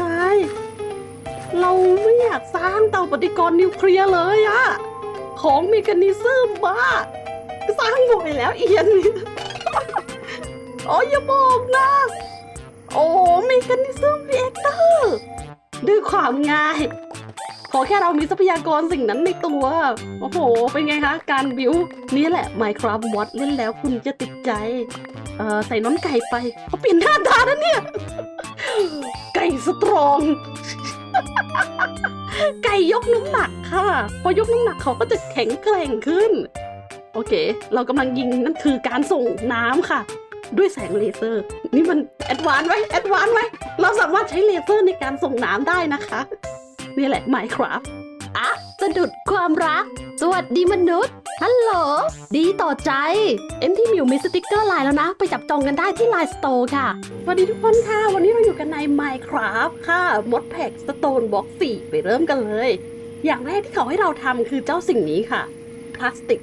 นาย เราไม่อยากสร้างเตาปฏิกรณ์นิวเคลียร์เลยอะของเมกานิซึมบ้าสร้างบ่อยแล้วเอียนโอ้ยอย่าบอกนะ โอ้เมกานิซึมรีแอคเตอร์ด้วยความง่าย ขอแค่เรามีทรัพยากรสิ่งนั้นในตัว โอ้โห เป็นไงคะ การบิว นี่แหละ Minecraft Mod เล่นแล้วคุณจะติดใจ เอ่อใส่น้องไก่ไปเขาเปลี่ยนหน้าตาแล้วเนี่ย ก่สตรอง ไก่ยกน้ำหนักค่ะ พอยกน้ำหนักเขาก็จะแข็งแกร่งขึ้น โอเค เรากำลังยิงนั่นคือการส่งน้ำค่ะ ด้วยแสงเลเซอร์ นี่มันแอดวานไว้แอดวานไว้ เราสามารถใช้เลเซอร์ในการส่งน้ำได้นะคะ นี่แหละ Minecraft อะ สะดุดความรัก สวัสดีมนุษย์ ฮัลโหล ดีต่อใจ เอ็มที่มิวมีสติกเกอร์ไลน์แล้วนะ ไปจับจองกันได้ที่ไลน์สโตร์ค่ะ สวัสดีทุกคนค่ะ วันนี้เราอยู่กันใน Minecraft ค่ะมดแพ็กสโตนบ็อก4ไปเริ่มกันเลย อย่างแรกที่เขาให้เราทำคือเจ้าสิ่งนี้ค่ะ พลาสติก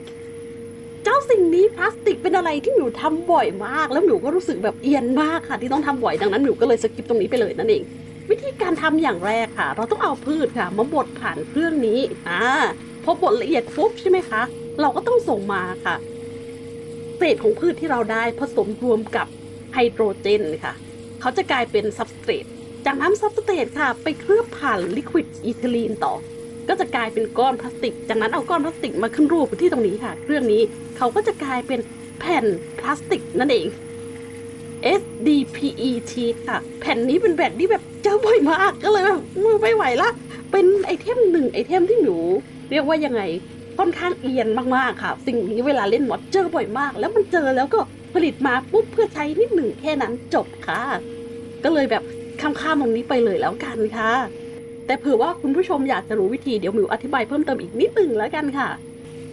เจ้าสิ่งนี้พลาสติกเป็นอะไรที่หนูทำบ่อยมาก แล้วหนูก็รู้สึกแบบเอียนมากค่ะ ที่ต้องทำบ่อยดังนั้นหนูก็เลยสกิปตรงนี้ไปเลยนั่นเอง วิธีการทำอย่างแรกค่ะ เราต้องเอาพืชค่ะมาบดผ่านเครื่องนี้อ่าพอบดละเอียดปุ๊บใช่ไหมคะ เราก็ต้องส่งมาค่ะ เศษของพืชที่เราได้ผสมรวมกับไฮโดรเจนค่ะ เขาจะกลายเป็นซับสเตรตจากนั้นซับสเตรตค่ะ ไปเคลือบผ่านลิควิดอีทิลีนต่อ ก็จะกลายเป็นก้อนพลาสติก จากนั้นเอาก้อนพลาสติกมาขึ้นรูปที่ตรงนี้ค่ะ เครื่องนี้เขาก็จะกลายเป็นแผ่นพลาสติกนั่นเอง SDPET ค่ะ แผ่นนี้เป็นแผ่นที่แบบเจอบ่อยมากก็เลยแบบไม่ไหวละ เป็นไอเทมหนึ่งไอเทมที่หนู เรียกว่ายังไงค่อนข้างเอียนมากๆค่ะ สิ่งนี้เวลาเล่นมอดเจอบ่อยมาก แล้วมันเจอแล้วก็ผลิตมาปุ๊บเพื่อใช้นิดหนึ่งแค่นั้นจบค่ะ ก็เลยแบบข้ามๆตรงนี้ไปเลยแล้วกันค่ะ แต่เผื่อว่าคุณผู้ชมอยากจะรู้วิธีเดี๋ยวมิวอธิบายเพิ่มเติมอีกนิดหนึ่งแล้วกันค่ะ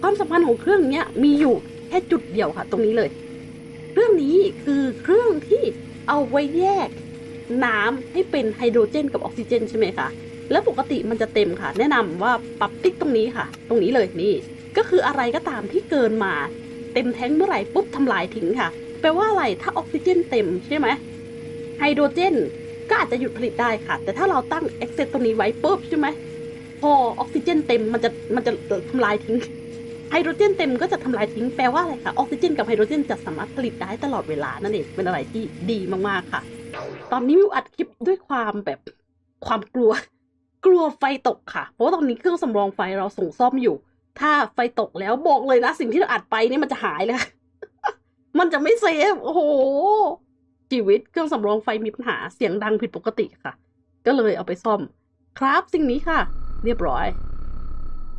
ความสัมพันธ์ของเครื่องเนี้ยมีอยู่แค่จุดเดียวค่ะ ตรงนี้เลย เครื่องนี้คือเครื่องที่เอาไว้แยกน้ำให้เป็นไฮโดรเจนกับออกซิเจนใช่ไหมคะ แล้วปกติมันจะเต็มค่ะ แนะนำว่าปรับติ๊กตรงนี้ค่ะ ตรงนี้เลยนี่ ก็คืออะไรก็ตามที่เกินมา เต็มแท้งเมื่อไหร่ปุ๊บทำลายทิ้งค่ะ แปลว่าอะไรถ้าออกซิเจนเต็มใช่ไหมไฮโดรเจนก็อาจจะหยุดผลิตได้ค่ะ แต่ถ้าเราตั้งเอ็กเซตตรงนี้ไว้ปุ๊บใช่ไหมพอออกซิเจนเต็มมันจะมันจะทำลายทิ้ง ไฮโดรเจนเต็มก็จะทำลายทิ้งแปลว่าอะไรคะออกซิเจนกับไฮโดรเจนจะสามารถผลิตได้ตลอดเวลานั่นเองเป็นอะไรที่ดีมากๆค่ะ ตอนนี้มิวอัดคลิปด้วยความแบบความกลัว กลัวไฟตกค่ะ เพราะว่าตอนนี้เครื่องสำรองไฟเราส่งซ่อมอยู่ ถ้าไฟตกแล้วบอกเลยนะสิ่งที่เราอัดไปนี่มันจะหายเลยมันจะไม่เซฟโอ้โหชีวิตเครื่องสำรองไฟมีปัญหาเสียงดังผิดปกติค่ะ ก็เลยเอาไปซ่อม ครับสิ่งนี้ค่ะ เรียบร้อย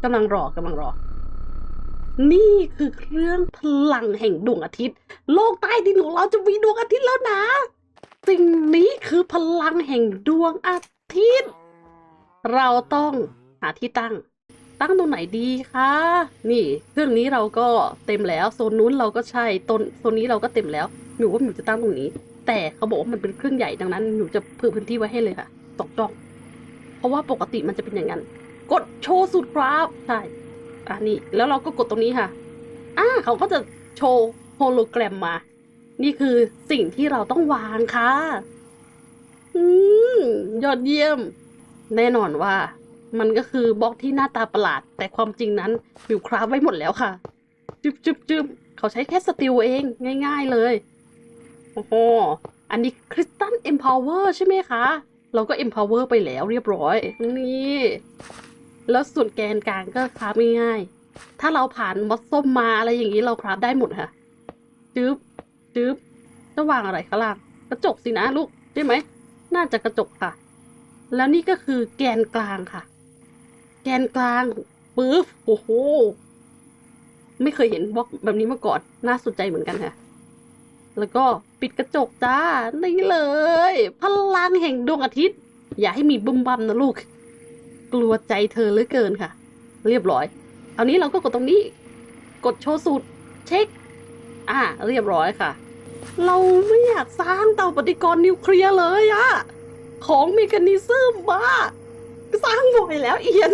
กำลังรอกำลังรอ นี่คือเครื่องพลังแห่งดวงอาทิตย์ โลกใต้ดินของเราจะมีดวงอาทิตย์แล้วนะ สิ่งนี้คือพลังแห่งดวงอาทิตย์ เราต้องหาที่ตั้ง ตั้งตรงไหนดีคะ นี่ เครื่องนี้เราก็เต็มแล้ว โซนนู้นเราก็ใช่ต้นโซนนี้เราก็เต็มแล้วหนูว่าหนูจะตั้งตรงนี้ แต่เขาบอกว่ามันเป็นเครื่องใหญ่ดังนั้นหนูจะเพิ่มพื้นที่ไว้ให้เลยค่ะตอกจอง เพราะว่าปกติมันจะเป็นอย่างนั้น กดโชว์สุดครับ ใช่ อะนี่แล้วเราก็กดตรงนี้ค่ะอ่าเขาก็จะโชว์โฮโลแกรมมา นี่คือสิ่งที่เราต้องวางค่ะ อืมยอดเยี่ยม แน่นอนว่า มันก็คือบล็อกที่หน้าตาประหลาด แต่ความจริงนั้นบิวคราฟไว้หมดแล้วค่ะ จึบจึบจึบเขาใช้แค่สติลเองง่าย ๆเลย โอ้โห อันนี้คริสตัลเอ็มพาวเวอร์ใช่ไหมคะ เราก็เอ็มพาวเวอร์ไปแล้วเรียบร้อย นี่ แล้วส่วนแกนกลางก็คราฟง่ายๆ ถ้าเราผ่านมอสส้มมาอะไรอย่างนี้เราคราฟได้หมดค่ะ จึ๊บจึ๊บจะวางอะไรข้างล่างกระจกสินะลูกใช่ไหม น่าจะกระจกค่ะ แล้วนี่ก็คือแกนกลางค่ะ แกนกลางปึ๊บโอ้โห ไม่เคยเห็นบล็อกแบบนี้มาก่อน น่าสนใจเหมือนกันค่ะ แล้วก็ปิดกระจกจ้า นี่เลย พลังแห่งดวงอาทิตย์ อย่าให้มีบึมบัมนะลูก กลัวใจเธอเหลือเกินค่ะ เรียบร้อย เอานี้เราก็กดตรงนี้ กดโชว์สูตรเช็ค อ่า เรียบร้อยค่ะ เราไม่อยากสร้างเตาปฏิกรณ์นิวเคลียร์เลยอะของเมกานิซึมบ้าสร้างบ่อยแล้วเอียน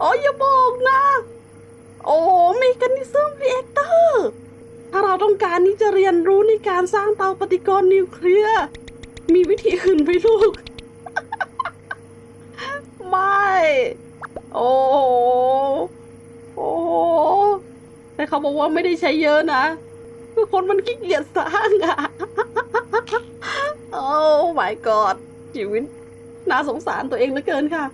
อ้ยอย่าบอกนะ โอ้เมกานิซึมรีแอคเตอร์ถ้าเราต้องการที่จะเรียนรู้ในการสร้างเตาปฏิกรณ์นิวเคลียร์มีวิธีอื่นไหมลูก ไม่ โอ้โห โอ้โห แต่เขาบอกว่าไม่ได้ใช้เยอะนะ คือคนมันขี้เกียจสร้างอะโอ้ my god ชีวิตน่าสงสารตัวเองเหลือเกินค่ะ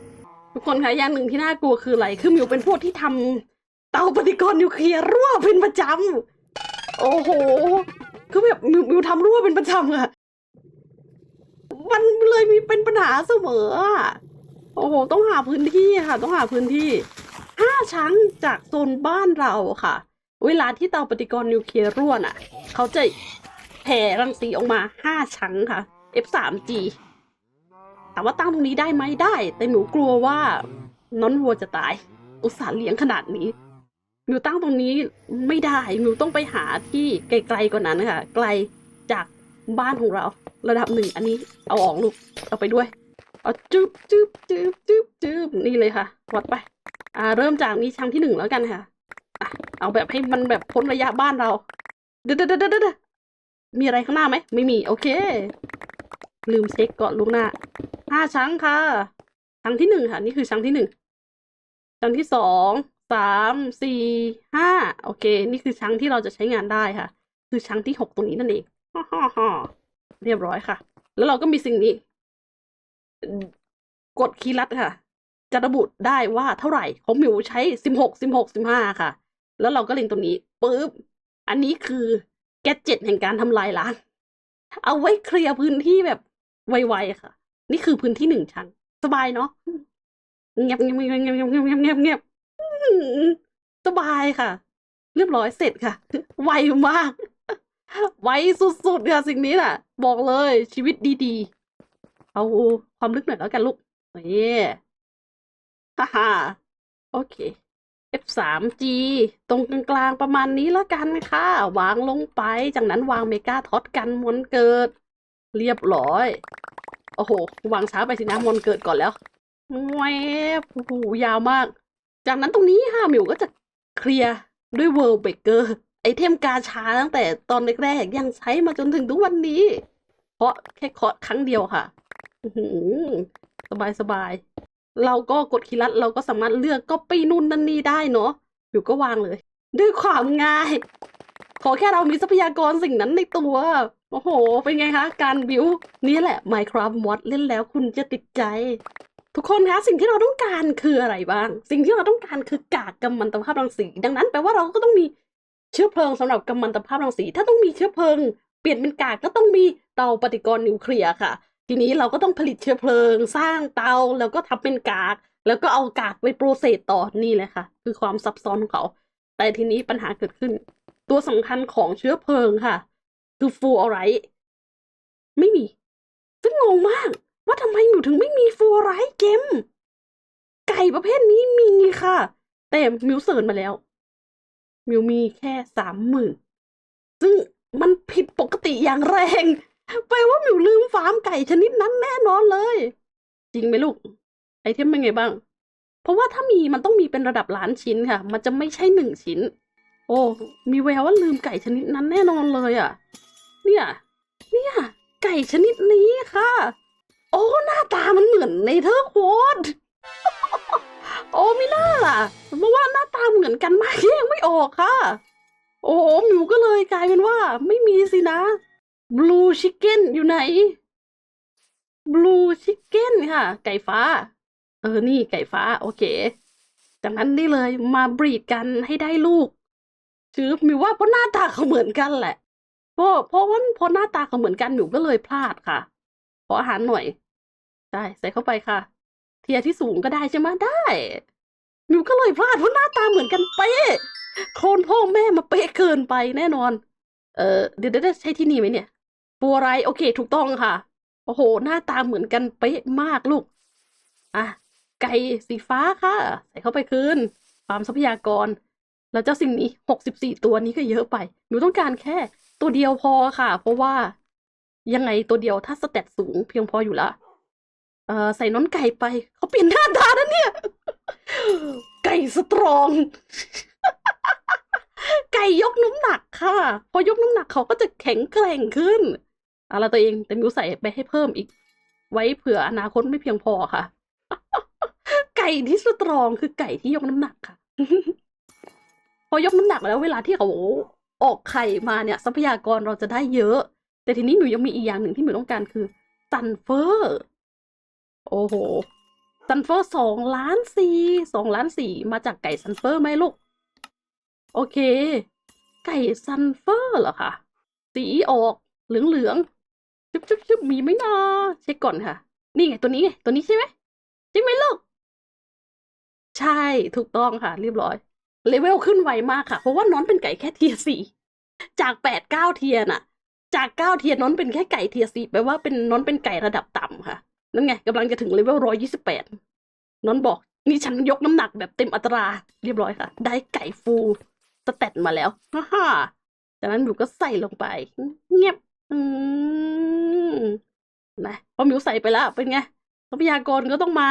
ทุกคนคะอย่างหนึ่งที่น่ากลัวคืออะไร คือมิวเป็นพวกที่ทำเตาปฏิกรณ์นิวเคลียร์รั่วเป็นประจำโอ้โห คือแบบมิวมิวทำรั่วเป็นประจำอะมันเลยมีเป็นปัญหาเสมออะ โอ้โห ต้องหาพื้นที่ค่ะ ต้องหาพื้นที่ห้าชั้นจากโซนบ้านเราค่ะ เวลาที่เตาปฏิกรณ์นิวเคลียร์รั่วน่ะ เขาจะแผ่รังสีออกมาห้าชั้นค่ะ F3G ถามว่าตั้งตรงนี้ได้ไหมได้ แต่หนูกลัวว่าน้องวัวจะตาย อุตส่าห์เลี้ยงขนาดนี้หนูตั้งตรงนี้ไม่ได้หนูต้องไปหาที่ไกลๆกว่านั้นค่ะ ไกลจากบ้านของเรา ระดับหนึ่งอันนี้เอาออกลูกเอาไปด้วย เอาจึ๊บจึ๊บจึ๊บจึ๊บจึ๊บนี่เลยค่ะวัดไป อ่า เริ่มจากนี้ชั้นที่หนึ่งแล้วกันค่ะอะเอาแบบให้มันแบบพ้นระยะบ้านเรา เดี๋ยวเดี๋ยวเดี๋ยวเดี๋ยวมีอะไรข้างหน้าไหมไม่มี โอเค ลืมเช็คก่อนล่วงหน้าห้าชั้นค่ะชั้นที่หนึ่งค่ะ นี่คือชั้นที่หนึ่งชั้นที่สองสามสี่ห้าโอเค นี่คือชั้นที่เราจะใช้งานได้ค่ะ คือชั้นที่หกตรงนี้นั่นเองฮ่าฮ่าฮ่าเรียบร้อยค่ะ แล้วเราก็มีสิ่งนี้ กดคีย์ลัดค่ะ จะระบุได้ว่าเท่าไหร่ ของหมิวใช้สิบหกสิบหกสิบห้าค่ะ แล้วเราก็เล็งตรงนี้ปุ๊บอันนี้คือแกเจ็ตแห่งการทำลายล้างเอาไว้เคลียร์พื้นที่แบบไวๆค่ะ นี่คือพื้นที่หนึ่งชั้น สบายเนาะเงียบเงียบเงียบเงียบเงียบเงียบเงียบเงียบเงียบสบายค่ะ เรียบร้อยเสร็จค่ะ ไวมาก ไวสุดๆค่ะสิ่งนี้น่ะ บอกเลยชีวิตดีๆ เอาความลึกหน่อยแล้วกันลูกนี่ฮ่าฮ่าโอเค F3G ตรงกลางๆประมาณนี้แล้วกันค่ะ วางลงไป จากนั้นวางเมกาท็อตกันมนเกิด เรียบร้อย โอ้โห วางช้าไปสินะมนเกิดก่อนแล้วแวบโอ้โหยาวมาก จากนั้นตรงนี้ค่ะมิวก็จะเคลียร์ด้วย World Breaker ไอเทมกาชาตั้งแต่ตอนแรกๆยังใช้มาจนถึงทุกวันนี้ เพราะแค่เคาะครั้งเดียวค่ะ สบายสบาย เราก็กดคีย์ลัดเราก็สามารถเลือกก็ไปนู่นนั่นนี่ได้เนาะอยู่ก็วางเลย ด้วยความง่าย ขอแค่เรามีทรัพยากรสิ่งนั้นในตัว โอ้โห เป็นไงคะ การบิวนี่แหละ Minecraft Mod เล่นแล้วคุณจะติดใจ ทุกคนคะสิ่งที่เราต้องการคืออะไรบ้าง สิ่งที่เราต้องการคือกากกัมมันตภาพรังสี ดังนั้นแปลว่าเราก็ต้องมีเชื้อเพลิงสำหรับกัมมันตภาพรังสี ถ้าต้องมีเชื้อเพลิงเปลี่ยนเป็นกากก็ต้องมีเตาปฏิกรณ์นิวเคลียร์ค่ะ ทีนี้เราก็ต้องผลิตเชื้อเพลิง สร้างเตาแล้วก็ทำเป็นกาก แล้วก็เอากากไปโปรเซสต่อนี่แหละค่ะ คือความซับซ้อนของเขา แต่ทีนี้ปัญหาเกิดขึ้น ตัวสำคัญของเชื้อเพลิงค่ะ คือฟูออไรต์ไม่มี ซึ่งงงมาก ว่าทำไมหนูถึงไม่มีฟูออไรต์เกมไก่ประเภทนี้มีค่ะ แต่มิวเสิร์ชมาแล้ว มิวมีแค่สามหมื่นซึ่งมันผิดปกติอย่างแรง แปลว่ามิวลืมฟาร์มไก่ชนิดนั้นแน่นอนเลย จริงไหมลูก ไอเทมเป็นไงบ้าง เพราะว่าถ้ามีมันต้องมีเป็นระดับล้านชิ้นค่ะ มันจะไม่ใช่หนึ่งชิ้น โอ้ มีแววว่าลืมไก่ชนิดนั้นแน่นอนเลยอะ เนี่ย เนี่ย ไก่ชนิดนี้ค่ะ โอ้ หน้าตามันเหมือนในเธอร์โควดโอ้ไม่น่าล่ะเพราะว่าหน้าตาเหมือนกันมากแยกไม่ออกค่ะ โอ้หมิวก็เลยกลายเป็นว่า ไม่มีสินะ Blue Chicken อยู่ไหน Blue Chicken ค่ะ ไก่ฟ้า เออ นี่ไก่ฟ้า โอเค จากนั้นนี่เลยมาบรีดกันให้ได้ลูกชื่อมิวว่าเพราะหน้าตาเขาเหมือนกันแหละ เพราะเพราะว่าเพราะหน้าตาเขาเหมือนกันมิวก็เลยพลาดค่ะ ขออาหารหน่อย ได้ใส่เข้าไปค่ะ เทียที่สูงก็ได้ใช่ไหมได้มิวก็เลยพลาดเพราะหน้าตาเหมือนกันเป๊ะโคลนพ่อแม่มาเป๊ะเกินไปแน่นอน เออเดี๋ยวเดี๋ยวเดี๋ยวใช่ที่นี่ไหมเนี่ย บัวไรโอเค ถูกต้องค่ะ โอ้โห หน้าตาเหมือนกันเป๊ะมากลูก อะ ไก่สีฟ้าค่ะ ใส่เข้าไปคืนฟาร์มทรัพยากร แล้วเจ้าสิ่งนี้หกสิบสี่ตัวนี้ก็เยอะไป หนูต้องการแค่ตัวเดียวพอค่ะ เพราะว่ายังไงตัวเดียวถ้าสเตตสูงเพียงพออยู่ละเออใส่น้อนไก่ไป เขาเปลี่ยนหน้าตาแล้วเนี่ย ไก่สตรอง ไก่ยกน้ำหนักค่ะ พอยกน้ำหนักเขาก็จะแข็งแกร่งขึ้น อาละตัวเองแต่มิวใส่ไปให้เพิ่มอีก ไว้เผื่ออนาคตไม่เพียงพอค่ะ ไก่ที่สตรองคือไก่ที่ยกน้ำหนักค่ะ พอยกน้ำหนักแล้วเวลาที่เขาออกไข่มาเนี่ยทรัพยากรเราจะได้เยอะ แต่ทีนี้หมิวยังมีอีกอย่างหนึ่งที่หมิวต้องการคือซันเฟอร์โอ้โหซันเฟอร์สองล้านสี่สองล้านสี่มาจากไก่ซันเฟอร์ไหมลูก โอเค ไก่ซันเฟอร์เหรอคะสีออกเหลืองเหลืองๆ ชุบชุบชุบมีไหมนาเช็คก่อนค่ะ นี่ไงตัวนี้ไงตัวนี้ใช่ไหมใช่ไหมลูก ใช่ถูกต้องค่ะ เรียบร้อย เลเวลขึ้นไวมากค่ะ เพราะว่าน้อนเป็นไก่แค่เทียสี่จากแปดเก้าเทียน่ะ จากเก้าเทียน้อนเป็นแค่ไก่เทียสี่แปลว่าเป็นน้อนเป็นไก่ระดับต่ำค่ะ นั่นไงกำลังจะถึงเลเวลร้อยยี่สิบแปดน้อนบอก นี่ฉันยกน้ำหนักแบบเต็มอัตรา เรียบร้อยค่ะ ได้ไก่ฟูสเตตมาแล้วฮ่าฮ่าจากนั้นหมิวก็ใส่ลงไป เงียบ อืม นะพอหมิวใส่ไปแล้วเป็นไงทรัพยากรก็ต้องมา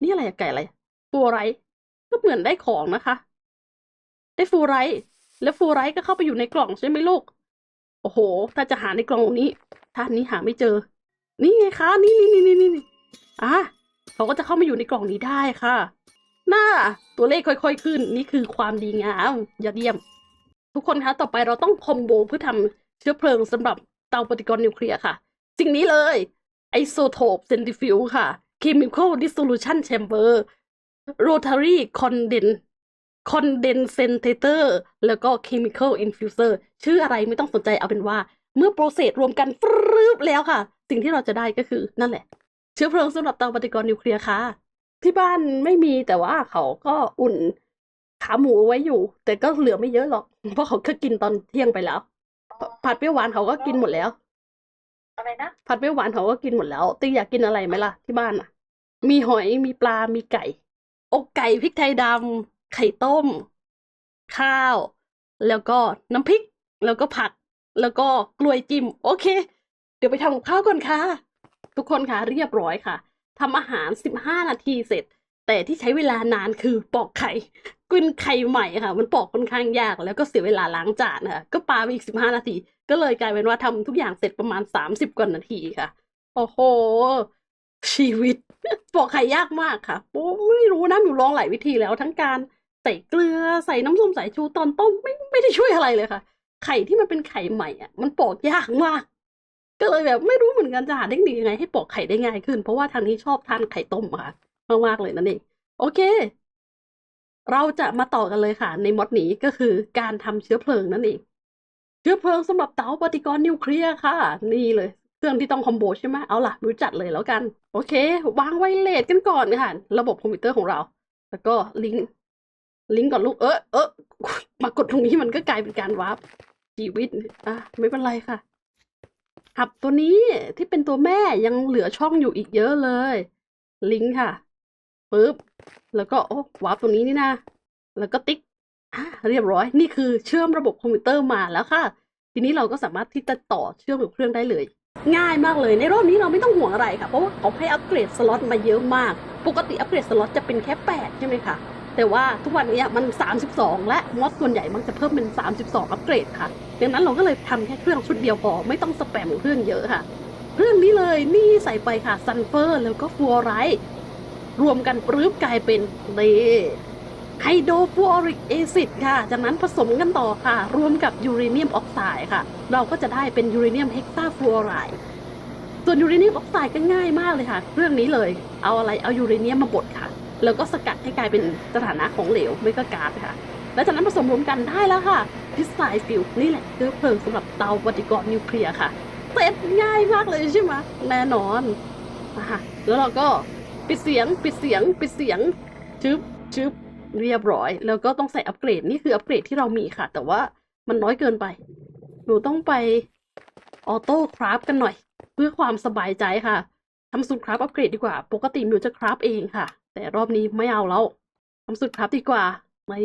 นี่อะไรอะไก่อะไรฟูไรท์ก็เหมือนได้ของนะคะ ได้ฟูไรท์แล้วฟูไรท์ก็เข้าไปอยู่ในกล่องใช่ไหมลูก โอ้โห ถ้าจะหาในกล่องนี้ถ้านนี้หาไม่เจอ นี่ไงคะนี่นี่นี่นี่นี่นี่อะเขาก็จะเข้ามาอยู่ในกล่องนี้ได้ค่ะ หน้าตัวเลขค่อย ๆ ขึ้น นี่คือความดีงามยอดเยี่ยม ทุกคนคะ ต่อไปเราต้องคอมโบเพื่อทำเชื้อเพลิงสำหรับ เตาปฏิกรณ์นิวเคลียร์ค่ะสิ่งนี้เลยไอโซโทปเซนติฟิวค่ะ Chemical Dissolution Chamber Rotary Conden Condensator แล้วก็ Chemical Infuser ชื่ออะไรไม่ต้องสนใจเอาเป็นว่า เมื่อโปรเซสรวมกันฟรึบแล้วค่ะ สิ่งที่เราจะได้ก็คือนั่นแหละ เชื้อเพลิงสำหรับเตาปฏิกรณ์นิวเคลียร์ค่ะ ที่บ้านไม่มีแต่ว่าเขาก็อุ่นขาหมูไว้อยู่ แต่ก็เหลือไม่เยอะหรอก เพราะเขาก็กินตอนเที่ยงไปแล้ว ผัดเปรี้ยวหวานเขาก็กินหมดแล้ว อะไรนะ ผัดเปรี้ยวหวานเขาก็กินหมดแล้วติ๊กอยากกินอะไรไหมล่ะที่บ้านอะ มีหอยมีปลามีไก่ อกไก่พริกไทยดำไข่ต้ม ข้าว แล้วก็น้ำพริก แล้วก็ผัก แล้วก็กล้วยจิ้ม โอเค เดี๋ยวไปทำกับข้าวก่อนค่ะ ทุกคนค่ะเรียบร้อยค่ะทำอาหารสิบห้านาทีเสร็จ แต่ที่ใช้เวลานานคือปอกไข่ กินไข่ใหม่ค่ะ มันปอกค่อนข้างยากแล้วก็เสียเวลาล้างจานค่ะ ก็ปาไปอีกสิบห้านาที ก็เลยกลายเป็นว่าทำทุกอย่างเสร็จประมาณสามสิบกว่านาทีค่ะ โอ้โห ชีวิต ปอกไข่ยากมากค่ะโอ้ไม่รู้นะหนูลองหลายวิธีแล้ว ทั้งการใส่เกลือใส่น้ำส้มสายชูตอนต้มไม่ไม่ได้ช่วยอะไรเลยค่ะ ไข่ที่มันเป็นไข่ใหม่อะ มันปอกยากมาก ก็เลยแบบไม่รู้เหมือนกันจะหาเทคนิคยังไงให้ปอกไข่ได้ง่ายขึ้น เพราะว่าทางนี้ชอบทานไข่ต้มค่ะมากๆเลยนั่นเองโอเค เราจะมาต่อกันเลยค่ะ ในมดนี้ก็คือการทำเชื้อเพลิงนั่นเองเชื้อเพลิงสำหรับเตาปฏิกรณ์นิวเคลียร์ค่ะ นี่เลยเครื่องที่ต้องคอมโบใช่ไหมเอาล่ะรู้จัดเลยแล้วกัน โอเค วางไวเลสกันก่อนค่ะ ระบบคอมพิวเตอร์ของเรา แล้วก็ลิงก์ลิงก์ก่อนลูกเออเออมากดตรงนี้มันก็กลายเป็นการวาร์ปชีวิตอะไม่เป็นไรค่ะหับตัวนี้ที่เป็นตัวแม่ยังเหลือช่องอยู่อีกเยอะเลย ลิงก์ค่ะ ปึ๊บ แล้วก็โอ้วาร์ปตรงนี้นี่นะ แล้วก็ติ๊กอะเรียบร้อย นี่คือเชื่อมระบบคอมพิวเตอร์มาแล้วค่ะ ทีนี้เราก็สามารถที่จะต่อเชื่อมกับเครื่องได้เลย ง่ายมากเลย ในรอบนี้เราไม่ต้องห่วงอะไรค่ะ เพราะว่าเขาให้อัปเกรดสล็อตมาเยอะมาก ปกติอัปเกรดสล็อตจะเป็นแค่ 8 ใช่ไหมคะ แต่ว่าทุกวันนี้มัน 32 และมอดส่วนใหญ่มันจะเพิ่มเป็น 32 อัปเกรดค่ะ ดังนั้นเราก็เลยทำแค่เครื่องชุดเดียวพอ ไม่ต้องสแปมเครื่องเยอะค่ะเครื่องนี้เลยนี่ใส่ไปค่ะซันเฟอร์แล้วก็ฟลูออไรด์ รวมกันปรื้บกลายเป็นเลไฮโดรฟลูออริกแอซิดค่ะ จากนั้นผสมกันต่อค่ะ รวมกับยูเรเนียมออกไซด์ค่ะ เราก็จะได้เป็นยูเรเนียมเฮกซาฟลูออไรด์ส่วนยูเรเนียมออกไซด์ก็ง่ายมากเลยค่ะ เรื่องนี้เลย เอาอะไร เอายูเรเนียมมาบดค่ะ แล้วก็สกัดให้กลายเป็นสถานะของเหลวไม่ก็ก๊าซค่ะ แล้วจากนั้นผสมรวมกันได้แล้วค่ะ พิสไซฟิลนี่แหละเชื้อเพลิงสำหรับเตาปฏิกรณ์นิวเคลียร์ค่ะเสร็จง่ายมากเลยใช่ไหมแน่นอนอะแล้วเราก็ ปิดเสียง ปิดเสียง ปิดเสียง ชึบชึบเรียบร้อย แล้วก็ต้องใส่อัปเกรด นี่คืออัปเกรดที่เรามีค่ะ แต่ว่ามันน้อยเกินไป หนูต้องไปออโต้คราฟกันหน่อย เพื่อความสบายใจค่ะทำสูตรคราฟอัปเกรดดีกว่า ปกติมิวจะคราฟเองค่ะ แต่รอบนี้ไม่เอาแล้วทำสูตรคราฟดีกว่าไม่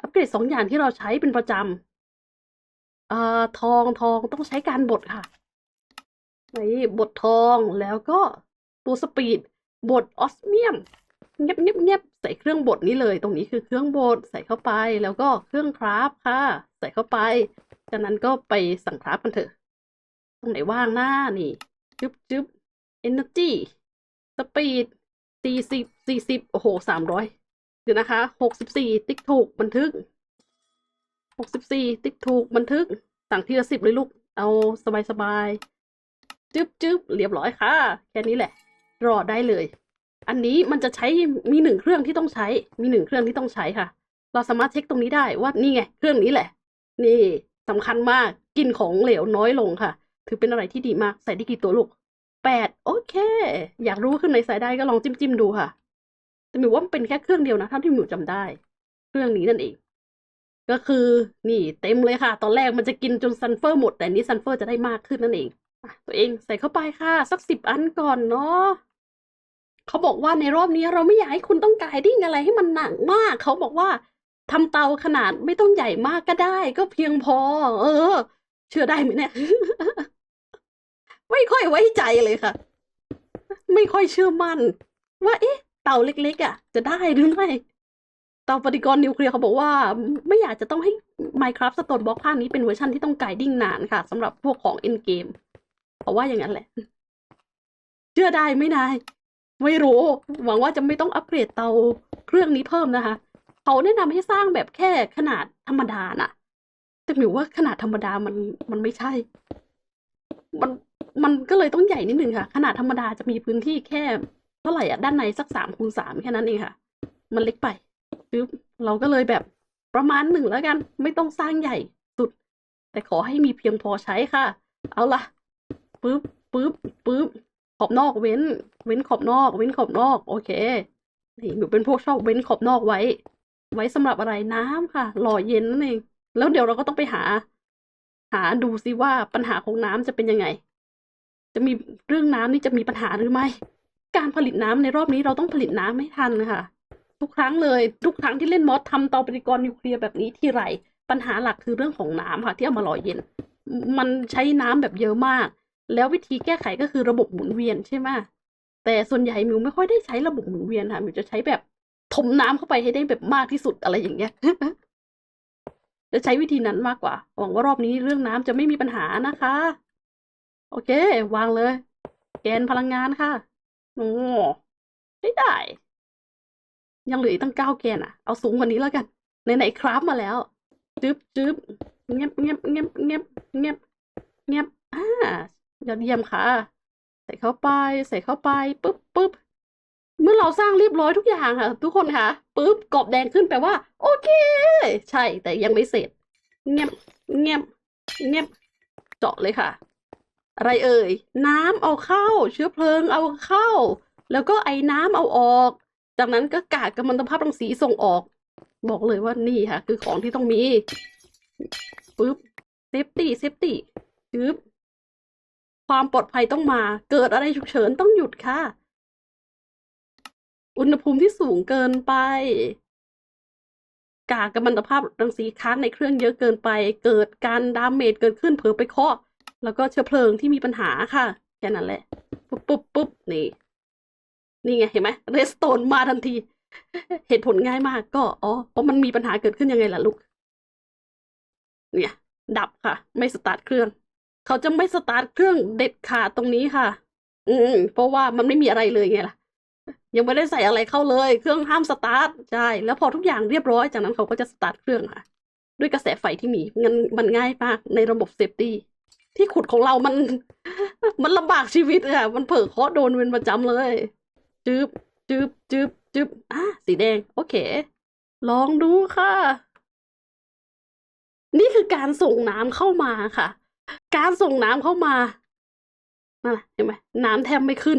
อัปเกรดสองอย่างที่เราใช้เป็นประจำเอ่อทองทองต้องใช้การบดค่ะนี่บดทองแล้วก็ตัวสปีด บดออสเมียมเงียบเงียบเงียบใส่เครื่องบดนี้เลย ตรงนี้คือเครื่องบดใส่เข้าไปแล้วก็เครื่องคราฟค่ะ ใส่เข้าไปจากนั้นก็ไปสั่งคราฟกันเถอะ ตรงไหนว่างหน้านี่จึ๊บจึ๊บ energy speed สี่สิบสี่สิบโอ้โหสามร้อยเดี๋ยวนะคะหกสิบสี่ติ๊กถูกบันทึกหกสิบสี่ติ๊กถูกบันทึก สั่งทีละสิบเลยลูก เอาสบายสบายจึ๊บจึ๊บเรียบร้อยค่ะ แค่นี้แหละ รอได้เลย อันนี้มันจะใช้มีหนึ่งเครื่องที่ต้องใช้ มีหนึ่งเครื่องที่ต้องใช้ค่ะ เราสามารถเช็คตรงนี้ได้ว่านี่ไง เครื่องนี้แหละ นี่สำคัญมากกินของเหลวน้อยลงค่ะ ถือเป็นอะไรที่ดีมากใส่ได้กี่ตัวลูกแปดโอเค อยากรู้ว่าเครื่องไหนใส่ได้ก็ลองจิ้มจิ้มดูค่ะ แต่หมิวว่ามันเป็นแค่เครื่องเดียวนะเท่าที่หมิวจำได้ เครื่องนี้นั่นเอง ก็คือนี่เต็มเลยค่ะ ตอนแรกมันจะกินจนซันเฟอร์หมด แต่อันนี้ซันเฟอร์จะได้มากขึ้นนั่นเองตัวเองใส่เข้าไปค่ะ สักสิบอันก่อนเนาะ เขาบอกว่าในรอบนี้เราไม่อยากให้คุณต้องกายดิ้งอะไรให้มันหนักมาก เขาบอกว่าทำเตาขนาดไม่ต้องใหญ่มากก็ได้ ก็เพียงพอ เออ เชื่อได้ไหมเนี่ย ไม่ค่อยไว้ใจเลยค่ะ ไม่ค่อยเชื่อมั่น ว่า เอ๊ะ เตาเล็กๆอะ จะได้หรือไม่เตาปฏิกรณ์นิวเคลียร์เขาบอกว่า ไม่อยากจะต้องให้ Minecraft Stone Block ภาคนี้เป็นเวอร์ชันที่ต้องไกดิ้งนานค่ะสำหรับพวกของ End Game เพราะว่าอย่างนั้นแหละ เชื่อได้ไหม่นาย ไม่รู้ หวังว่าจะไม่ต้องอัปเกรดเตาเครื่องนี้เพิ่มนะคะ เขาแนะนำให้สร้างแบบแค่ขนาดธรรมดาน่ะ แต่หมิวว่าขนาดธรรมดามันมันไม่ใช่ มันมันก็เลยต้องใหญ่นิดนึงค่ะ ขนาดธรรมดาจะมีพื้นที่แค่เท่าไหร่อะด้านในสักสามคูณสามแค่นั้นเองค่ะ มันเล็กไปปึ๊บเราก็เลยแบบประมาณหนึ่งแล้วกัน ไม่ต้องสร้างใหญ่สุด แต่ขอให้มีเพียงพอใช้ค่ะ เอาละปึ๊บปึ๊บปึ๊บ ขอบนอกเว้น เว้นขอบนอก เว้นขอบนอก โอเคนี่หนูเป็นพวกชอบเว้นขอบนอกไว้ ไว้สำหรับอะไรน้ำค่ะ หล่อเย็นนั่นเองแล้วเดี๋ยวเราก็ต้องไปหา หาดูซิว่าปัญหาของน้ำจะเป็นยังไง จะมีเรื่องน้ำนี่จะมีปัญหาหรือไม่ การผลิตน้ำในรอบนี้เราต้องผลิตน้ำให้ทันค่ะ ทุกครั้งเลยทุกครั้งที่เล่นมอสทำเตาปฏิกรณ์นิวเคลียร์แบบนี้ที่ไรปัญหาหลักคือเรื่องของน้ำค่ะ ที่เอามาหล่อเย็น มันใช้น้ำแบบเยอะมาก แล้ววิธีแก้ไขก็คือระบบหมุนเวียนใช่ไหมแต่ส่วนใหญ่มิวไม่ค่อยได้ใช้ระบบหมุนเวียนค่ะมิวจะใช้แบบถมน้ำเข้าไปให้ได้แบบมากที่สุดอะไรอย่างเงี้ยจะใช้วิธีนั้นมากกว่า หวังว่ารอบนี้เรื่องน้ำจะไม่มีปัญหานะคะ โอเค วางเลย แกนพลังงานค่ะโอ้ใช้ได้ ยังเหลืออีกตั้งเก้าแกนอะ เอาสูงกว่านี้แล้วกันไหนๆคราฟมาแล้วจึ๊บจึ๊บเงียบเงียบเงียบเงียบเงียบเงียบอ่า ยอดเยี่ยมค่ะ ใส่เข้าไป ใส่เข้าไปปุ๊บปุ๊บเมื่อเราสร้างเรียบร้อยทุกอย่างค่ะ ทุกคนค่ะปุ๊บกรอบแดงขึ้นแปลว่า โอเค ใช่แต่ยังไม่เสร็จ เงียบเงียบเงียบเจาะเลยค่ะ อะไรเอ่ย น้ำเอาเข้า เชื้อเพลิงเอาเข้า แล้วก็ไอ้น้ำเอาออก จากนั้นก็กากกัมมันตภาพรังสีส่งออก บอกเลยว่านี่ค่ะ คือของที่ต้องมีปุ๊บเซฟตี้เซฟตี้ปึ๊บ ความปลอดภัยต้องมา เกิดอะไรฉุกเฉินต้องหยุดค่ะ อุณหภูมิที่สูงเกินไปกากกัมมันตภาพรังสีค้างในเครื่องเยอะเกินไป เกิดการดามเมจเกิดขึ้นเผลอไปเคาะแล้วก็เชื้อเพลิงที่มีปัญหาค่ะ แค่นั้นแหละ ปุ๊บปุ๊บปุ๊บนี่ นี่ไง เห็นไหมเรสโตนมาทันที เหตุผลง่ายมากก็อ๋อเพราะมันมีปัญหาเกิดขึ้นยังไงล่ะลูก เนี่ย ดับค่ะ ไม่สตาร์ทเครื่อง เขาจะไม่สตาร์ทเครื่องเด็ดขาดตรงนี้ค่ะ อืม เพราะว่ามันไม่มีอะไรเลยไงล่ะ ยังไม่ได้ใส่อะไรเข้าเลย เครื่องห้ามสตาร์ทใช่แล้วพอทุกอย่างเรียบร้อยจากนั้นเขาก็จะสตาร์ทเครื่องค่ะ ด้วยกระแสไฟที่มีงั้นมันง่ายมากในระบบเซฟตี้ที่ขุดของเรามัน มันลำบากชีวิตค่ะมันเผลอเคาะโดนเป็นประจำเลย จึบจึบจึบจึบอะสีแดง โอเค ลองดูค่ะ นี่คือการส่งน้ำเข้ามาค่ะ การส่งน้ำเข้ามานั่นแหละเห็นไหมน้ำแทบไม่ขึ้น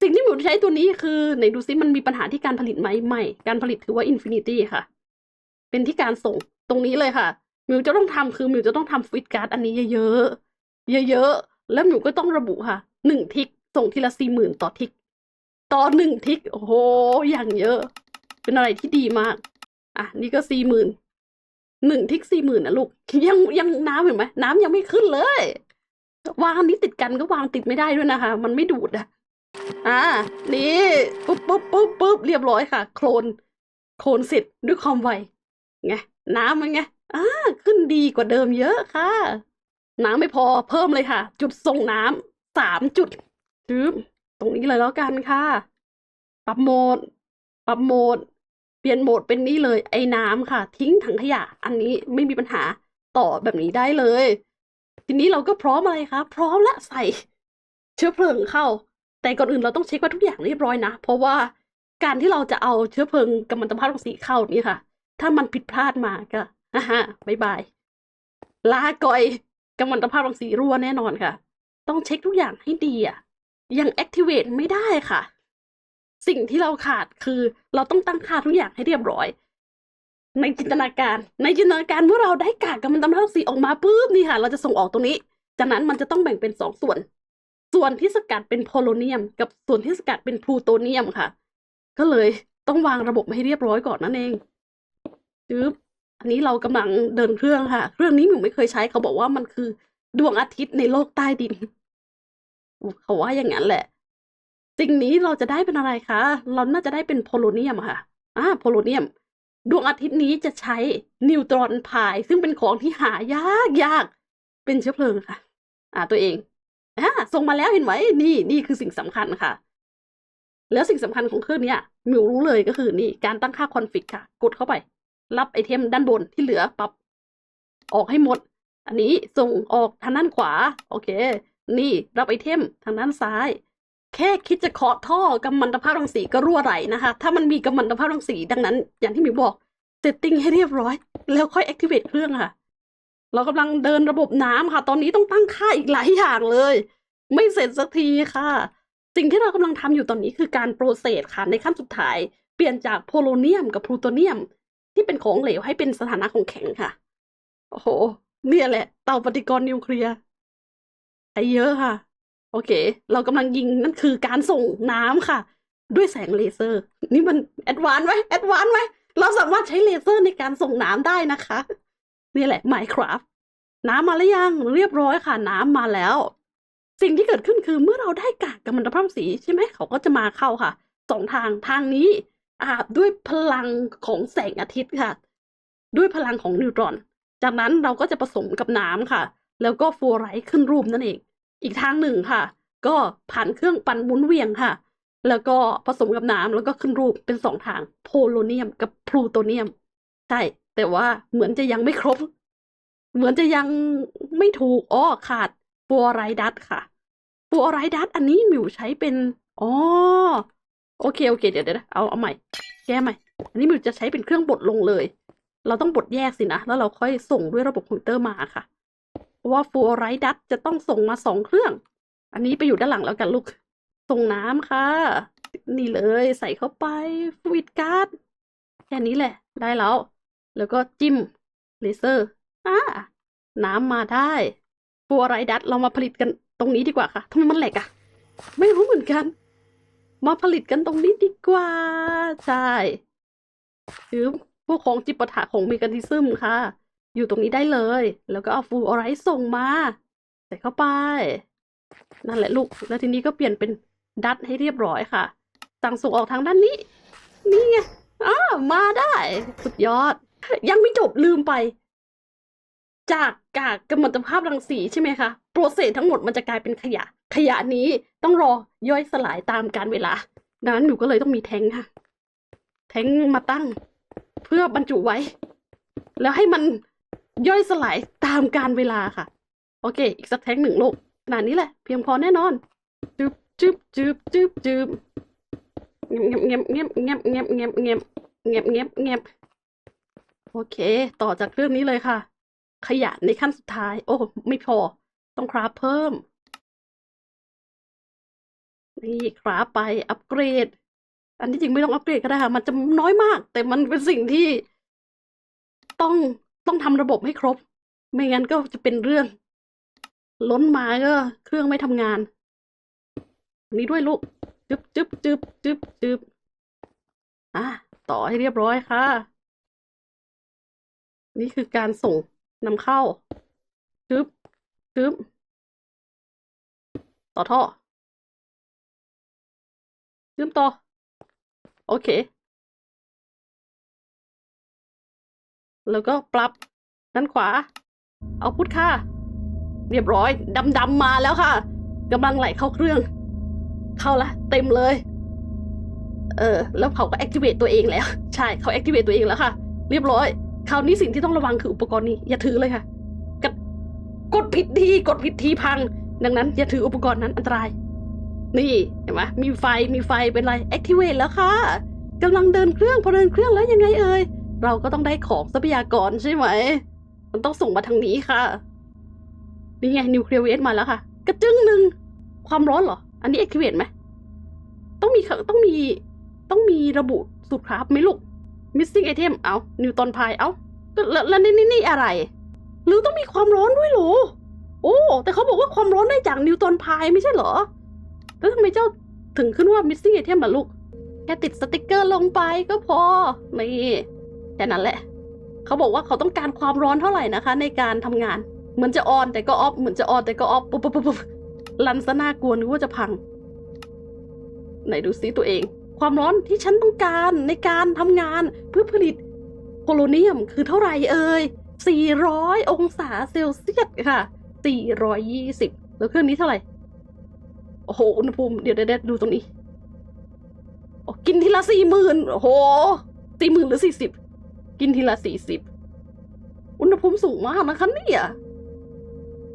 สิ่งที่หมิวใช้ตัวนี้คือไหนดูซิมันมีปัญหาที่การผลิตไหมไม่การผลิตถือว่าอินฟินิตี้ค่ะ เป็นที่การส่งตรงนี้เลยค่ะหมิวจะต้องทำคือหมิวจะต้องทำฟิตการ์ดอันนี้เยอะๆเยอะๆแล้วหมิวก็ต้องระบุค่ะหนึ่งทิกส่งทีละสี่หมื่นต่อทิก ต่อหนึ่งทิกโอ้โหอย่างเยอะ เป็นอะไรที่ดีมาก อะ นี่ก็สี่หมื่น หนึ่งทิกสี่หมื่นนะลูก ยังยังน้ำเห็นไหมน้ำยังไม่ขึ้นเลย วางอันนี้ติดกันก็วางติดไม่ได้ด้วยนะคะ มันไม่ดูดอะอ่า นี่ปุ๊บปุ๊บปุ๊บปุ๊บเรียบร้อยค่ะ โคลน โคลนเสร็จด้วยความไวไงน้ำมันไงอ่าขึ้นดีกว่าเดิมเยอะค่ะ น้ำไม่พอเพิ่มเลยค่ะ จุดส่งน้ำสามจุดจึบตรงนี้เลยแล้วกันค่ะ ปรับโหมด ปรับโหมด เปลี่ยนโหมดเป็นนี้เลยไอ้น้ำค่ะ ทิ้งถังขยะ อันนี้ไม่มีปัญหาต่อแบบนี้ได้เลย ทีนี้เราก็พร้อมอะไรคะพร้อมละใส่ เชื้อเพลิงเข้า แต่ก่อนอื่นเราต้องเช็คว่าทุกอย่างเรียบร้อยนะ เพราะว่าการที่เราจะเอาเชื้อเพลิงกัมมันตภาพรังสีเข้านี่ค่ะ ถ้ามันผิดพลาดมาก็อ่าฮะบายบายลาก่อยกัมมันตภาพรังสีรั่วแน่นอนค่ะ ต้องเช็คทุกอย่างให้ดีอะยัง activate ไม่ได้ค่ะ สิ่งที่เราขาดคือเราต้องตั้งค่าทุกอย่างให้เรียบร้อย ในจินตนาการ ในจินตนาการเมื่อเราได้กากกัมมันตภาพรังสีออกมาปุ๊บนี่ค่ะ เราจะส่งออกตรงนี้ จากนั้นมันจะต้องแบ่งเป็นสองส่วน ส่วนที่สกัดเป็นโพโลเนียม กับส่วนที่สกัดเป็นพลูโตเนียมค่ะ ก็เลยต้องวางระบบให้เรียบร้อยก่อนนั่นเองจึ๊บอันนี้เรากำลังเดินเครื่องค่ะ เครื่องนี้หนูไม่เคยใช้เขาบอกว่ามันคือดวงอาทิตย์ในโลกใต้ดินเขาว่าอย่างนั้นแหละ สิ่งนี้เราจะได้เป็นอะไรคะ เราน่าจะได้เป็นโพโลเนียมค่ะอ่าโพโลเนียม ดวงอาทิตย์นี้จะใช้นิวตรอนพาย ซึ่งเป็นของที่หายากยาก เป็นเชื้อเพลิงค่ะ อ่าตัวเองอ่าส่งมาแล้วเห็นไหมนี่นี่คือสิ่งสำคัญค่ะ แล้วสิ่งสำคัญของเครื่องเนี้ยมิวรู้เลยก็คือนี่การตั้งค่าคอนฟิกค่ะ กดเข้าไป รับไอเทมด้านบนที่เหลือปรับออกให้หมด อันนี้ส่งออกทางด้านขวา โอเค นี่รับไอเทมทางด้านซ้าย แค่คิดจะเคาะท่อกัมมันตภาพรังสีก็รั่วไหลนะคะ ถ้ามันมีกัมมันตภาพรังสีดังนั้น อย่างที่มิวบอกเซตติ้งให้เรียบร้อย แล้วค่อย activate เครื่องค่ะ เรากำลังเดินระบบน้ำค่ะ ตอนนี้ต้องตั้งค่าอีกหลายอย่างเลย ไม่เสร็จสักทีค่ะ สิ่งที่เรากำลังทำอยู่ตอนนี้คือการโปรเซสค่ะ ในขั้นสุดท้าย เปลี่ยนจากโพโลเนียมกับพลูโตเนียม ที่เป็นของเหลวให้เป็นสถานะของแข็งค่ะ โอ้โห เนี่ยแหละ เตาปฏิกรณ์นิวเคลียร์ใช้เยอะค่ะ โอเค เรากำลังยิงนั่นคือการส่งน้ำค่ะ ด้วยแสงเลเซอร์ นี่มันแอดวานไหมแอดวานไหมเราสามารถใช้เลเซอร์ในการส่งน้ำได้นะคะ นี่แหละ Minecraft น้ำมาหรือยังเรียบร้อยค่ะ น้ำมาแล้ว สิ่งที่เกิดขึ้นคือเมื่อเราได้กากกัมมันตภาพสีใช่ไหมเขาก็จะมาเข้าค่ะสองทางทางนี้อาบด้วยพลังของแสงอาทิตย์ค่ะ ด้วยพลังของนิวตรอน จากนั้นเราก็จะผสมกับน้ำค่ะ แล้วก็ฟูไรด์ขึ้นรูปนั่นเอง อีกทางหนึ่งค่ะ ก็ผ่านเครื่องปั่นหมุนเวียงค่ะ แล้วก็ผสมกับน้ำแล้วก็ขึ้นรูปเป็นสองทาง โพโลเนียมกับพลูโตเนียม ใช่ แต่ว่าเหมือนจะยังไม่ครบ เหมือนจะยังไม่ถูกอ้อขาดฟลูออไรดัสค่ะฟลูออไรดัสอันนี้มิวใช้เป็นอ๋อโอเคโอเค เดี๋ยวเดี๋ยวเอาเอาใหม่แก้ใหม่ อันนี้มิวจะใช้เป็นเครื่องบดลงเลย เราต้องบดแยกสินะ แล้วเราค่อยส่งด้วยระบบคอมพิวเตอร์มาค่ะ เพราะว่าฟูออไรดัสจะต้องส่งมาสองเครื่อง อันนี้ไปอยู่ด้านหลังแล้วกันลูก ส่งน้ำค่ะ นี่เลยใส่เข้าไปฟลูอิดการ์ดแค่นี้แหละ ได้แล้ว แล้วก็จิ้มเลเซอร์อ่าน้ำมาได้ฟูออไรดัสเรามาผลิตกันตรงนี้ดีกว่าค่ะทำไมมันแหลกอะไม่รู้เหมือนกัน มาผลิตกันตรงนี้ดีกว่า ใช่คือพวกของจิปาถะของเมกานิซึมค่ะ อยู่ตรงนี้ได้เลย แล้วก็เอาฟูออไรด์ส่งมา ใส่เข้าไป นั่นแหละลูก แล้วทีนี้ก็เปลี่ยนเป็นดัตให้เรียบร้อยค่ะ สั่งส่งออกทางด้านนี้ นี่ไงอ้ามาได้ สุดยอด ยังไม่จบลืมไป จากกากกัมมันตภาพรังสีใช่ไหมคะ โปรเซสทั้งหมดมันจะกลายเป็นขยะ ขยะนี้ต้องรอย่อยสลายตามการเวลา ดังนั้นหนูก็เลยต้องมีแทงค่ะ แทงมาตั้ง เพื่อบรรจุไว้ แล้วให้มัน ย่อยสลายตามการเวลาค่ะ โอเค อีกสักแทงหนึ่งลูกขนาดนี้แหละ เพียงพอแน่นอนจึบจึบจึบจึบจึบเงียบเงียบเงียบเงียบเงียบเงียบเงียบเงียบเงียบเงียบโอเค ต่อจากเรื่องนี้เลยค่ะ ขยะในขั้นสุดท้าย โอ้ ไม่พอ ต้องคราฟเพิ่ม นี่คราฟไปอัปเกรด อันที่จริงไม่ต้องอัปเกรดก็ได้ค่ะ มันจะน้อยมาก แต่มันเป็นสิ่งที่ต้อง ต้องทำระบบให้ครบ ไม่งั้นก็จะเป็นเรื่อง ล้นมาก็เครื่องไม่ทำงาน นี่ด้วยลูกจึ๊บจึ๊บจึ๊บจึ๊บจึ๊บอะต่อให้เรียบร้อยค่ะ นี่คือการส่งนำเข้าจึ๊บจึ๊บต่อท่อจึ๊บต่อ โอเค แล้วก็ปรับด้านขวา เอาพุทค่ะ เรียบร้อยดำๆมาแล้วค่ะกำลังไหลเข้าเครื่อง เข้าละเต็มเลย เออ แล้วเขาก็ activate ตัวเองแล้ว ใช่เขา activate ตัวเองแล้วค่ะ เรียบร้อย คราวนี้สิ่งที่ต้องระวังคืออุปกรณ์นี้ อย่าถือเลยค่ะ กดกดผิดทีกดผิดทีพัง ดังนั้น อย่าถืออุปกรณ์นั้นอันตราย นี่เห็นไหมมีไฟมีไฟเป็นไร activate แล้วค่ะกำลังเดินเครื่องพอเดินเครื่องแล้วยังไงเอ่ย เราก็ต้องได้ของทรัพยากรใช่ไหม มันต้องส่งมาทางนี้ค่ะ นี่ไงนิวเคลียร์เวสมาแล้วค่ะ กระจึงหนึ่งความร้อนเหรอ อันนี้ activate ไหม ต้องมีต้องมีต้องมีระบุสูตรครับไหมลูก missing item เอานิวตอนพายเอาแล้วแล้วนี่นี่อะไร หรือต้องมีความร้อนด้วยหรอ โอ้ แต่เขาบอกว่าความร้อนได้จากนิวตอนพายไม่ใช่เหรอ แล้วทำไมเจ้าถึงขึ้นว่า missing item ล่ะลูก แค่ติดสติกเกอร์ลงไปก็พอ นี่ ค่นั้นแหละ เขาบอกว่าเขาต้องการความร้อนเท่าไหร่นะคะ ในการทำงาน เหมือนจะออนแต่ก็ออฟเหมือนจะออนแต่ก็ออฟปุ๊บปุ๊บปุ๊บปุ๊บลันซะน่ากลัวนึกว่าจะพัง ไหนดูซิตัวเอง ความร้อนที่ฉันต้องการในการทำงานเพื่อผลิตโพโลเนียมคือเท่าไหร่เอ่ย400 องศาเซลเซียสค่ะ 420 แล้วเครื่องนี้เท่าไหร่ โอ้โห อุณหภูมิ เดี๋ยวเดี๋ยวเดี๋ยวดูตรงนี้ กินทีละสี่หมื่นโอ้โหสี่หมื่นหรือสี่สิบ กินทีละสี่สิบอุณหภูมิสูงมากนะคะเนี่ย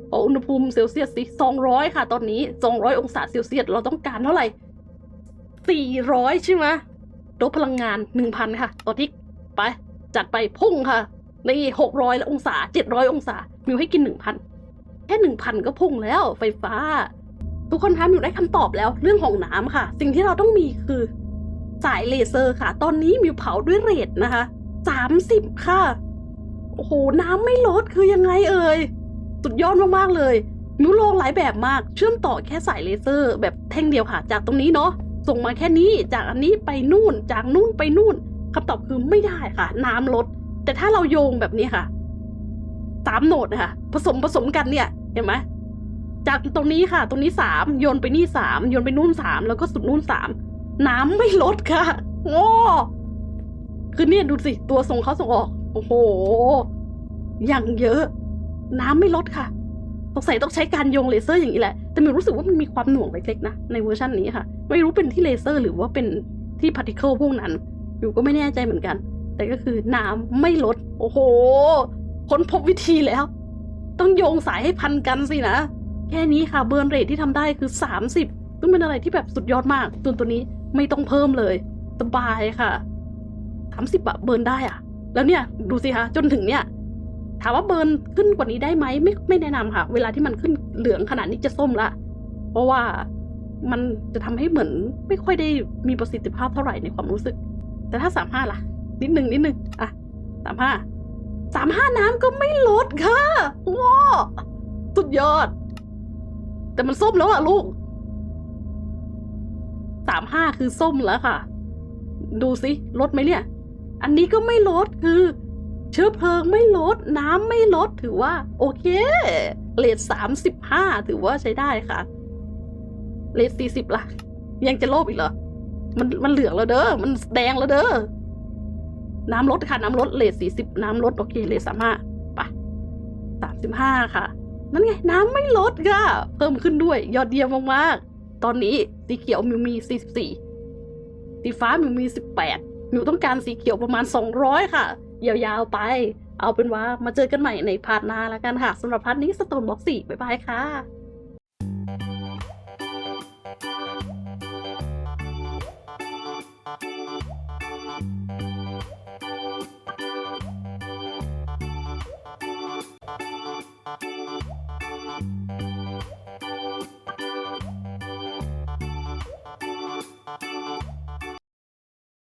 โอ้อุณหภูมิเซลเซียสสิสองร้อยค่ะ ตอนนี้สองร้อยองศาเซลเซียสเราต้องการเท่าไหร่สี่ร้อยใช่ไหมลดพลังงานหนึ่งพันค่ะต่อทิกไป จัดไปพุ่งค่ะนี่หกร้อยองศาเจ็ดร้อยองศามิวให้กินหนึ่งพันแค่หนึ่งพันก็พุ่งแล้ว ไฟฟ้า ทุกคนคะมิวได้คำตอบแล้ว เรื่องของน้ำค่ะ สิ่งที่เราต้องมีคือ สายเลเซอร์ค่ะ ตอนนี้มิวเผาด้วยเรทนะคะ สามสิบค่ะ โอ้โห น้ำไม่ลดคือยังไงเอ่ย สุดยอดมากๆเลย มิวลองหลายแบบมาก เชื่อมต่อแค่สายเลเซอร์ แบบแท่งเดียวค่ะ จากตรงนี้เนาะ ส่งมาแค่นี้ จากอันนี้ไปนู่น จากนู่นไปนู่นคำตอบคือไม่ได้ค่ะ น้ำลด แต่ถ้าเราโยงแบบนี้ค่ะสามโหนดนะคะผสมผสมกันเนี่ย เห็นไหมจากตรงนี้ค่ะ ตรงนี้สามโยนไปนี่สามโยนไปนู่นสามแล้วก็สุดนู่นสามน้ำไม่ลดค่ะโอ้ คือเนี่ยดูสิ ตัวส่งเขาส่งออก โอ้โห อย่างเยอะ น้ำไม่ลดค่ะสงสัยต้องใช้การโยงเลเซอร์อย่างนี้แหละ แต่มิวรู้สึกว่ามันมีความหน่วงเล็กๆนะ ในเวอร์ชันนี้ค่ะ ไม่รู้เป็นที่เลเซอร์หรือว่าเป็นที่พาร์ติเคิลพวกนั้นมิวก็ไม่แน่ใจเหมือนกัน แต่ก็คือน้ำไม่ลด โอ้โห ค้นพบวิธีแล้ว ต้องโยงสายให้พันกันสินะ แค่นี้ค่ะเบิร์นเรทที่ทำได้คือ 30ซึ่งเป็นอะไรที่แบบสุดยอดมากตัวตัวนี้ไม่ต้องเพิ่มเลย สบายค่ะ 30อะเบิร์นได้อะแล้วเนี่ยดูสิคะจนถึงเนี่ย ถามว่าเบิร์นขึ้นกว่านี้ได้ไหมไม่ไม่แนะนำค่ะ เวลาที่มันขึ้นเหลืองขนาดนี้จะส้มละ เพราะว่ามันจะทำให้เหมือนไม่ค่อยได้มีประสิทธิภาพเท่าไหร่ในความรู้สึก แต่ถ้าสามห้าล่ะ นิดหนึ่งนิดหนึ่งอะสามห้าสามห้าน้ำก็ไม่ลดค่ะว้าสุดยอด แต่มันส้มแล้วอะลูกสามห้าคือส้มแล้วค่ะ ดูสิลดไหมเนี่ย อันนี้ก็ไม่ลดคือ เชื้อเพลิงไม่ลด น้ำไม่ลดถือว่า โอเคเลทสามสิบห้าถือว่าใช้ได้ค่ะเลทสี่สิบล่ะยังจะโลภอีกเหรอ มันมันเหลืองแล้วเด้อ มันแดงแล้วเด้อ น้ำลดค่ะ น้ำลดเลทสี่สิบน้ำลดโอเคเลทสามห้าไปสามสิบห้าค่ะ นั่นไง น้ำไม่ลดค่ะ เพิ่มขึ้นด้วย ยอดเยี่ยมมากๆ ตอนนี้สีเขียวมิวมี44สีฟ้ามิวมี18 หนูต้องการสีเขียวประมาณ 200 ค่ะ ยาวๆไป เอาเป็นว่ามาเจอกันใหม่ในพาร์ทหน้าแล้วกันค่ะสำหรับพาร์ทนี้สโตนบ็อกสี่บ๊ายบายค่ะ